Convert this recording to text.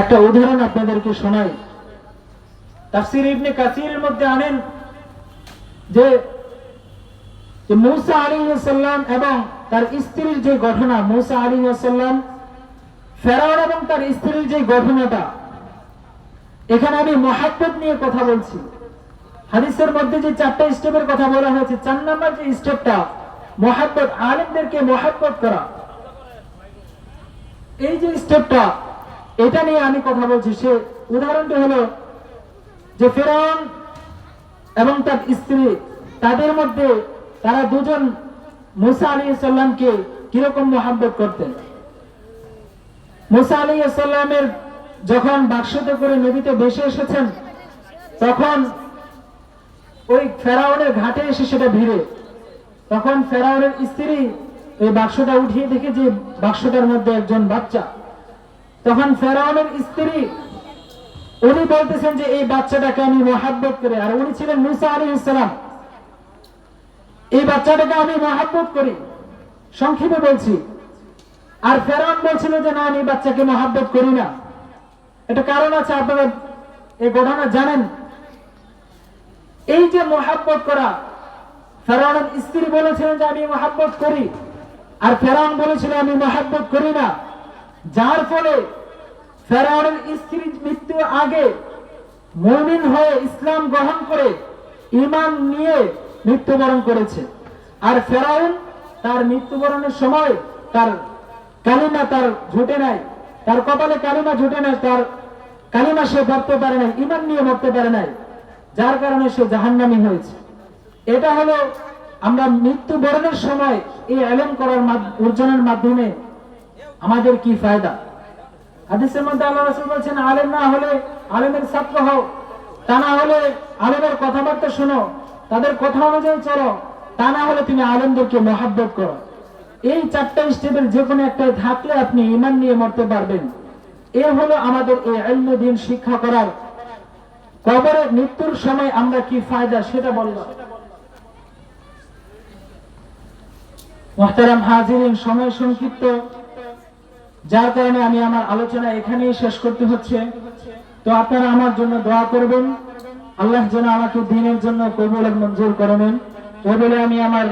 একটা উদাহরণ আপনাদেরকে শোনাই। তাফসির ইবনে কাসিরের মধ্যে আনেন যে যে মূসা আলী সাল্লাম এবং তার স্ত্রীর যে ঘটনা, মূসা আলী সাল্লাম ফেরাউন এবং তার স্ত্রীর যে ঘটনাটা, এখানে আমি মহাব্বত নিয়ে কথা বলছি। হাদিসের মধ্যে যে চারটা স্টেপের কথা বলা হয়েছে, চার নাম্বার যে স্টেপটা, মহাব্বত, আলেমদেরকে মহাব্বত করা। এই যে স্টেপটা এটা নিয়ে আমি কথা বলছি, সে উদাহরণটি হলো যে ফেরাউন এবং তার স্ত্রী, তাদের মধ্যে তারা দুজন মুসা আলী সাল্লামকে কীরকম মোহাম্মত করতেন? মুসা আলী সাল্লামের যখন বাক্সতে করে নদীতে ভেসে এসেছেন, তখন ওই ফেরাউনের ঘাটে এসে সেটা ভিড়ে। তখন ফেরাউনের স্ত্রী এই বাক্সটা উঠিয়ে দেখে যে বাক্সটার মধ্যে একজন বাচ্চা। তখন ফেরাউনের স্ত্রী, উনি বলতেছেন যে এই বাচ্চাটাকে আমি মহাব্বত করে। আর উনি ছিলেন মুসা আলী ইসলাম এই বাচ্চাটাকে আমি মহাব্বত করি। সংক্ষেপে বলছি, আর ফেরাউন বলছিল যে, না, আমি বাচ্চাকে মহাব্বত করি না। এটা কারণ আছে, আপনারা এই ঘটনা জানেন। এই যে মহাব্বত করা, ফেরাউনের স্ত্রী বলেছিলেন যে, আমি মহাব্বত করি। আর ফেরাউন বলেছিল, আমি মহাব্বত করি না। যার ফলে ফেরাউনের স্ত্রীর মৃত্যুর আগে মুমিন হয়ে ইসলাম গ্রহণ করে ইমান নিয়ে মৃত্যুবরণ করেছে। আর ফেরাউন তার মৃত্যুবরণের সময় তার কালিমা তার ঝুটে নাই, তার কপালে কালিমা ঝুটে নাই, তার কালিমা সে মরতে পারে নাই ইমান নিয়ে মরতে পারে নাই, যার কারণে সে জাহান্নামী হয়েছে। এটা হলো আমরা মৃত্যুবরণের সময় এই আলেম করার অর্জনের মাধ্যমে আমাদের কি ফায়দা? হাদিসের মধ্যে আল্লাহ রাসূল বলছেন, আলেম না হলে আলেমের ছাত্র হও, তা না হলে আলেমের কথাবার্তা শোনো, তাদের কথা অনুযায়ী চলো, তা না হলে তুমি আলেমদেরকে মহাব্বত করো। এই চারটা স্টেপের যে কোনো একটা থাকলে আপনি ইমান নিয়ে মরতে পারবেন। এ হলো আমাদের এই আইন দিন শিক্ষা করার। কবরে মৃত্যুর সময় আমরা কি ফায়দা সেটা বললাম। মোহতারাম হাজিরিন, সময় সংক্ষিপ্ত। যার কারণে আমি আমার আলোচনা এখানেই শেষ করতে হচ্ছে। তো আপনারা আমার জন্য দোয়া করবেন। আল্লাহ যেন আমাকে দিনের জন্য কবুল মঞ্জুর করেন ও বলে আমি আমার